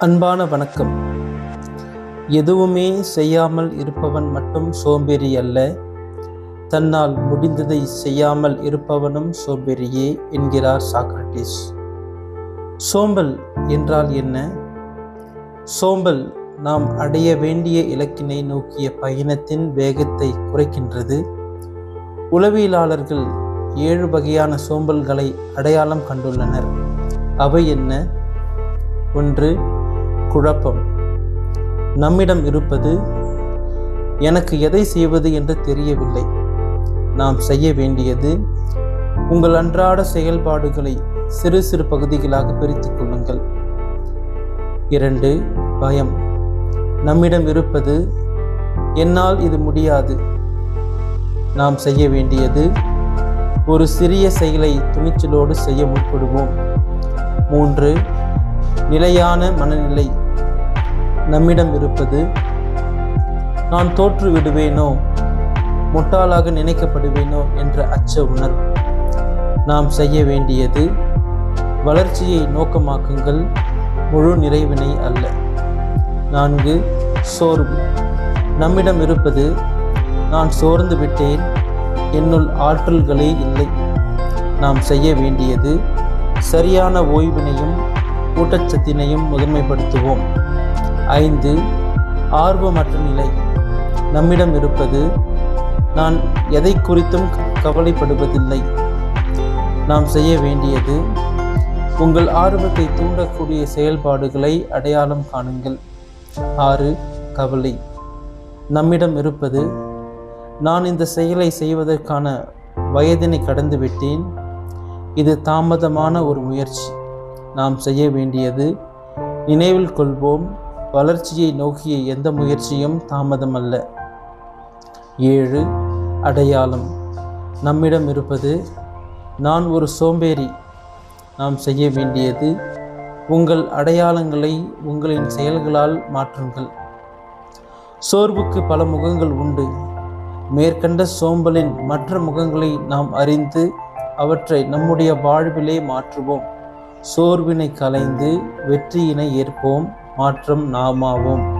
அன்பான வணக்கம். எதுவுமே செய்யாமல் இருப்பவன் மட்டும் சோம்பேறி அல்ல. தன்னால் முடிந்ததை செய்யாமல் இருப்பவனும் சோம்பேறியே என்கிறார் சாக்ரட்டிஸ் சோம்பல் என்றால் என்ன? சோம்பல் நாம் அடைய வேண்டிய இலக்கினை நோக்கிய பயணத்தின் வேகத்தை குறைக்கின்றது. உளவியலாளர்கள் ஏழு வகையான சோம்பல்களை அடையாளம் கண்டுள்ளனர். அவை என்ன? ஒன்று குழப்பம். நம்மிடம் இருப்பது எனக்கு எதை செய்வது என்று தெரியவில்லை. நாம் செய்ய வேண்டியது உங்கள் அன்றாட செயல்பாடுகளை சிறு சிறு பகுதிகளாக பிரித்து கொள்ளுங்கள். இரண்டு பயம். நம்மிடம் இருப்பது என்னால் இது முடியாது. நாம் செய்ய வேண்டியது ஒரு சிறிய செயலை துணிச்சலோடு செய்ய முற்படுவோம். மூன்று நிலையான மனநிலை நம்மிடம் இருப்பது நான் தோற்று விடுவேனோ? முட்டாளாக நினைக்கப்படுவேனோ? என்ற அச்ச உணர்வு. நாம் செய்ய வேண்டியது வளர்ச்சியை நோக்கமாக்குங்கள் முழு நிறைவினை அல்ல. நான்கு சோர்வு. நம்மிடம் இருப்பது நான் சோர்ந்து விட்டேன் என்னுள் ஆற்றல்களே இல்லை. நாம் செய்ய வேண்டியது சரியான ஓய்வினையும் ஊட்டச்சத்தினையும் முதன்மைப்படுத்துவோம். ஐந்து ஆர்வமற்ற நிலை. நம்மிடம் இருப்பது நான் எதை குறித்தும் கவலைப்படுவதில்லை. நாம் செய்ய வேண்டியது உங்கள் ஆர்வத்தை தூண்டக்கூடிய செயல்பாடுகளை அடையாளம் காணுங்கள். ஆறு கவலை. நம்மிடம் இருப்பது நான் இந்த செயலை செய்வதற்கான வயதினை கடந்துவிட்டேன். இது தாமதமான ஒரு முயற்சி. நாம் செய்ய வேண்டியது நினைவில் கொள்வோம் வளர்ச்சியை நோக்கிய எந்த முயற்சியும் தாமதமல்ல. ஏழு அடையாளம். நம்மிடம் இருப்பது நான் ஒரு சோம்பேறி. நாம் செய்ய வேண்டியது உங்கள் அடையாளங்களை உங்களின் செயல்களால் மாற்றுங்கள். சோர்வுக்கு பல முகங்கள் உண்டு. மேற்கண்ட சோம்பலின் மற்ற முகங்களை நாம் அறிந்து அவற்றை நம்முடைய வாழ்விலே மாற்றுவோம். சோர்வினை கலைந்து வெற்றியினை ஏற்போம் மாற்றம் நாமாவோம்.